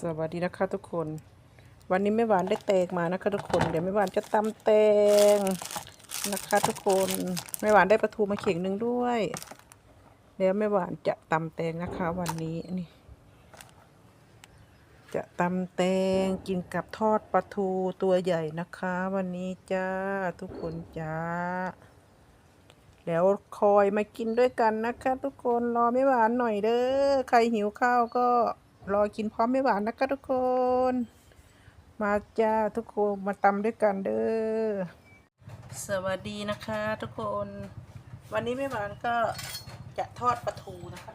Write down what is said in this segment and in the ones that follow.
สวัสดีนะคะทุกคน วันนี้แม่หวานได้แตกมานะคะทุกคน เดี๋ยวแม่หวานจะตำแตงนะคะทุกคนแม่หวานได้ปลาทูมาเข่งหนึ่งด้วยเดี๋ยวแม่หวานจะตำแตงนะคะ วันนี้นี่ จะตำแตงกินกับทอดปลาทูตัวใหญ่นะคะ วันนี้จ้าทุกคนจ้าแล้วคอยมากินด้วยกันนะคะ ทุกคนรอไม่หวานหน่อยเด้อใครหิวข้าวก็ รอกินพร้อมไม่หวานนะคะทุกคน มาจ้าทุกคนมาตำด้วยกันเด้อสวัสดีนะคะทุกคน วันนี้ไม่หวานก็จะทอดปลาทูนะคะ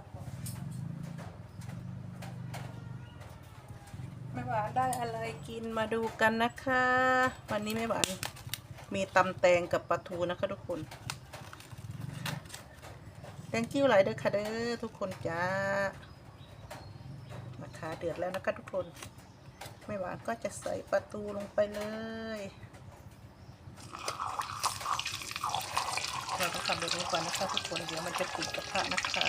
ไม่หวานได้อะไรกินมาดูกันนะคะ วันนี้ไม่หวานมีตำแตงกับปลาทูนะคะทุกคน thank you หลเด้อค่ะเด้อทุกคนจ้า นะคะเดือดแล้วนะคะทุกคน ไม่หวานก็จะใส่ปลาทูลงไปเลยเราต้องทำแบบนี้ก่อนนะคะทุกคนเดี๋ยวมันจะติดกระทะนะคะ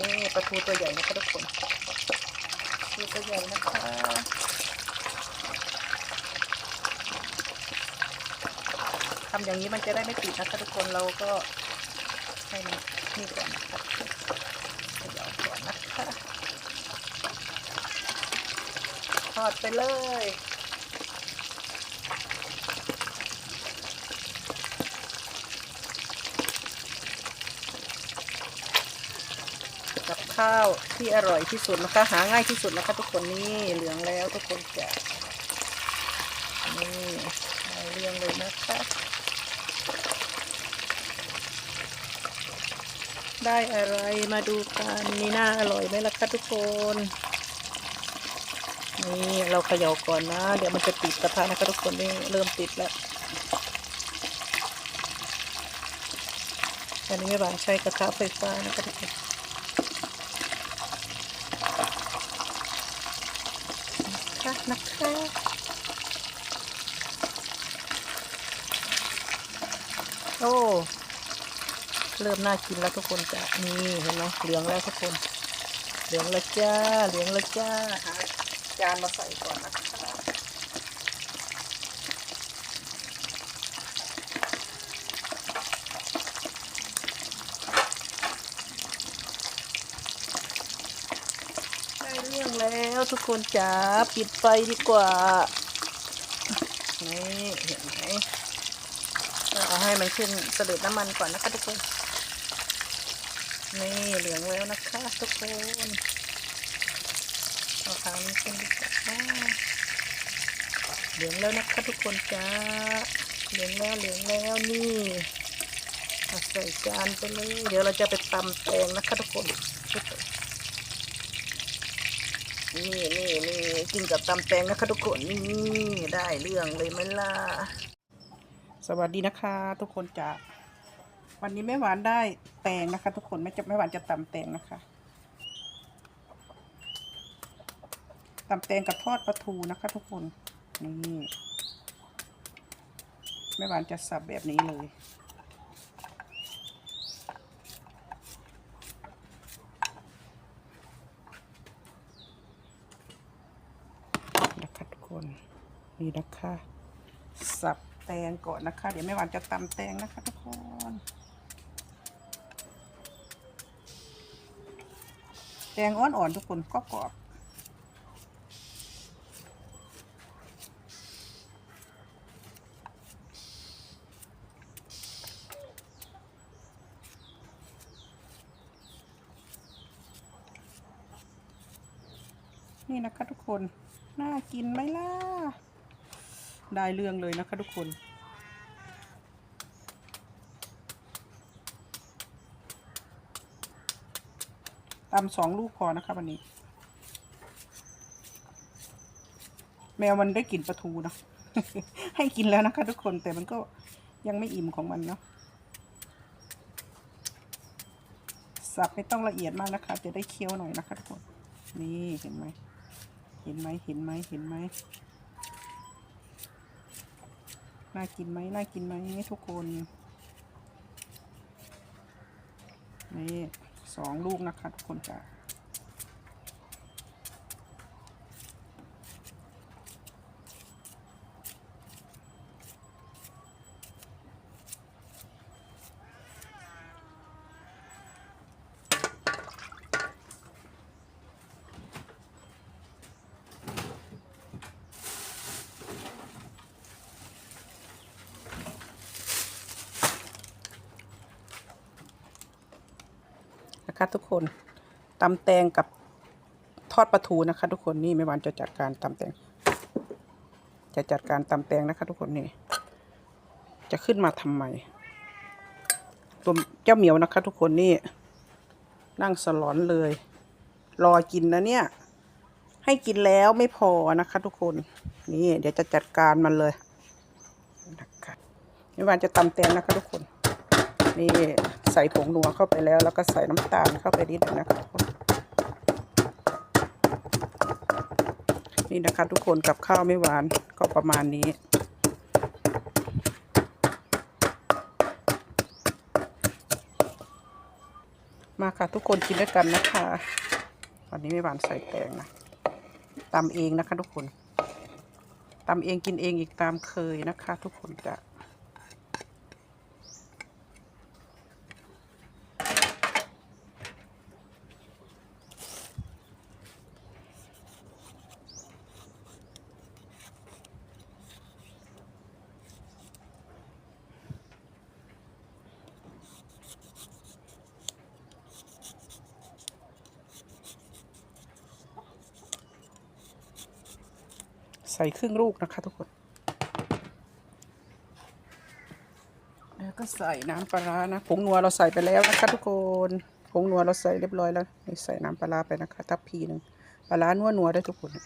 นี่ปลาทูตัวใหญ่นะคะทุกคนปลาทูตัวใหญ่นะคะทำอย่างนี้มันจะได้ไม่ติดนะคะทุกคนเราก็ให้มันนี่ก่อนนะคะเดี๋ยวก่อนนะคะ ทอดไปเลย กับข้าวที่อร่อยที่สุดนะคะ หาง่ายที่สุดนะคะ ทุกคนนี่เหลืองแล้วทุกคนจะนี่เอาเรียงเลยนะคะได้อะไรมาดูกันนี่น่าอร่อยไหมล่ะคะทุกคน นี่เราเขย่าก่อนนะ เดี๋ยวมันจะติดกระทะนะคะทุกคนนี่เริ่มติดแล้ว อันนี้ไม่บานใช้กระทะไฟฟ้านะคะทุกคนนะคะนะคะโอ้เริ่มน่ากินแล้วทุกคนจ้ะนี่เห็นไหมเหลืองแล้วทุกคน เหลืองแล้วจ้า เหลืองแล้วจ้าหา จานมาใส่ก่อนนะคะได้เรื่องแล้วทุกคนจ้าปิดไฟดีกว่า นี่เห็นไหมเอาให้มันขึ้นเสด็จน้ำมันก่อนนะคะทุกคน นี่เหลืองแล้วนะคะทุกคน เอาทางนี้ขึ้นดีกว่าเหลืองแล้วนะคะทุกคนจ้า เหลืองแล้วเหลืองแล้วนี่ใส่จานไปเลย เดี๋ยวเราจะไปตำแตงนะคะทุกคนนี่นี่นี่กินกับตำแตงนะคะทุกคนนี่ได้เรื่องเลยไหมล่ะ สวัสดีนะคะ ทุกคนจ้าวันนี้แม่หวานได้แตงนะคะ ทุกคนแม่จะแม่หวานจะตำแตงนะคะ ตำแตงกับทอดปลาทูนะคะทุกคนนี่แม่หวานจะสับแบบนี้เลยนะคะทุกคนนี่นะคะสับแตงก่อนนะคะ เดี๋ยวแม่หวานจะตำแตงนะคะทุกคนแตงอ่อนๆทุกคนก็กรอบ นี่นะคะทุกคน น่ากินไหมล่ะ ได้เรื่องเลยนะคะทุกคนตำสองลูกพอนะคะวันนี้ แมวมันได้กลิ่นปลาทูเนะให้กินแล้วนะคะทุกคนแต่มันก็ยังไม่อิ่มของมันเนาะสับไม่ต้องละเอียดมากนะคะ จะได้เคี้ยวหน่อยนะคะทุกคน นี่เห็นไหม เห็นไหมเห็นไหมเห็นไหมน่ากินไหมน่ากินไหมทุกคนนี่สองลูกนะคะทุกคนจ้ะ นะคะทุกคนตำแตงกับทอดปลาทูนะคะ ทุกคนนี่ไม่วานจะจัดการตำแตง จะจัดการตำแตงนะคะ ทุกคนนี่จะขึ้นมาทำไมตัวเจ้าเหมียวนะคะ ทุกคนนี่นั่งสลอนเลย รอกินนะเนี่ย ให้กินแล้วไม่พอนะคะ ทุกคนนี่ เดี๋ยวจะจัดการมันเลยนะคะไม่หวานจะตำแตงนะคะทุกคน นี่ใส่ผงนัวเข้าไปแล้ว แล้วก็ใส่น้ำตาลเข้าไปนิดนึงนะคะนนี่นะคะทุกคนกับข้าวไม่หวานก็ประมาณนี้ มาค่ะทุกคนกินด้วยกันนะคะวันนี้ไม่หวานใส่แตงนะตำเองนะคะทุกคนตำเองกินเองอีกตามเคยนะคะ ทุกคนจะ ใส่ครึ่งลูกนะคะทุกคน แล้วก็ใส่น้ำปลาร้านะผงนัวเราใส่ไปแล้วนะคะทุกคนผงนัวเราใส่เรียบร้อยแล้วใส่น้ำปลาร้าไปนะคะทัพพีหนึ่งปลาร้านัวนัวได้ทุกคนนะ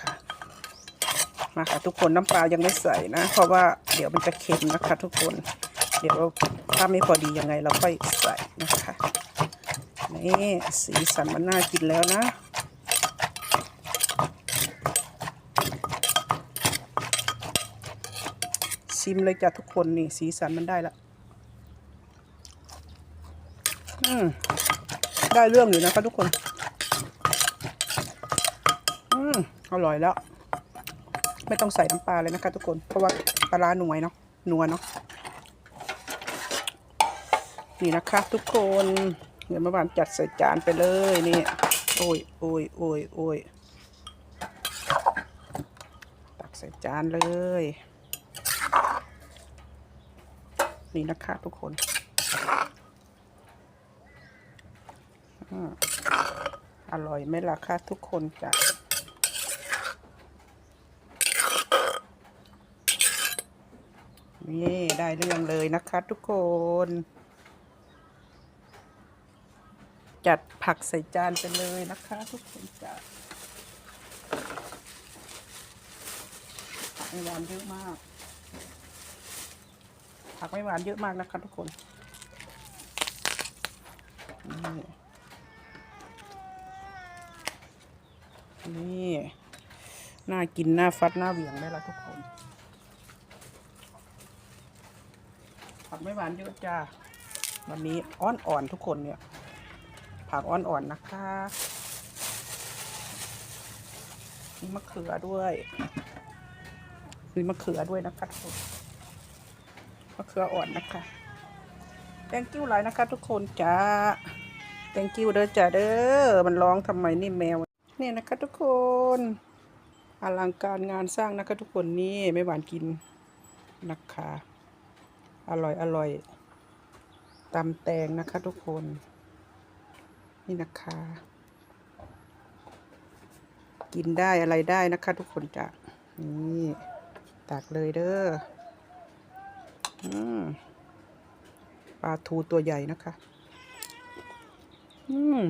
คะมาค่ะทุกคนน้ำปลายังไม่ใส่นะ เพราะว่าเดี๋ยวมันจะเค็มนะคะทุกคน เดี๋ยวถ้าไม่พอดียังไงเราค่อยใส่นะคะ นี่สีสันมันน่ากินแล้วนะ ชิมเลยจ้ะทุกคนนี่ สีสันมันได้ละอืมได้เรื่องอยู่นะคะทุกคน อืมอร่อยแล้ว ไม่ต้องใส่น้ำปลาเลยนะคะทุกคน เพราะว่าปลาหน่วยเนาะนัวเนาะนี่นะคะทุกคน เดี๋ยวเมื่อวานจัดใส่จานไปเลยนี่โอ้ยโอ้ยโอ้ยโอ้ยตักใส่จานเลย นี่นะคะทุกคนอืมอร่อยไหมล่ะคะทุกคนจ้ะนี่ได้เรื่องเลยนะคะทุกคน จัดผักใส่จานไปเลยนะคะ ทุกคนจ้ะไม่หวานเยอะมาก ผักไม่หวานเยอะมากนะคะทุกคนนี่นี่น่ากินน่าฟัดน่าเหวี่ยงได้ละทุกคน ผักไม่หวานเยอะจ้าวันนี้อ้อนอ่อนทุกคนเนี่ย ผักอ่อนๆนะคะมีมะเขือด้วยมีมะเขือด้วยนะคะทุกคนมะเขืออ่อนนะคะ thank you หลายนะคะ ทุกคนจ้า thank you เด้อจ้าเด้อมันร้องทำไมนี่แมวเนี่ยนะคะ ทุกคนอลังการงานสร้างนะคะ ทุกคนนี่ไม่หวานกินนะคะ อร่อยอร่อยตำแตงนะคะ ทุกคน นี่นะคะ กินได้อะไรได้นะคะ ทุกคนจ้ะนี่ตักเลยเด้ออืมปลาทูตัวใหญ่นะคะ อืม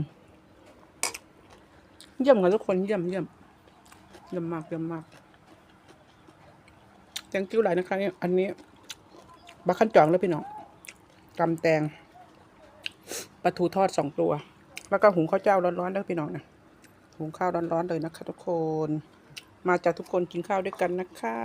เยี่ยมกันทุกคนเยี่ยมเยี่ยมเยี่ยมมากเยี่ยมมากแตงกิ้วหลายนะคะเนี่ยอันนี้บักขั้นจองแล้วพี่น้องกำแตงปลาทูทอดสองตัว แล้วก็หุงข้าวเจ้าร้อนๆเด้อพี่น้องนะหุงข้าวร้อนๆเลยนะคะทุกคน มาจากทุกคนกินข้าวด้วยกันนะคะ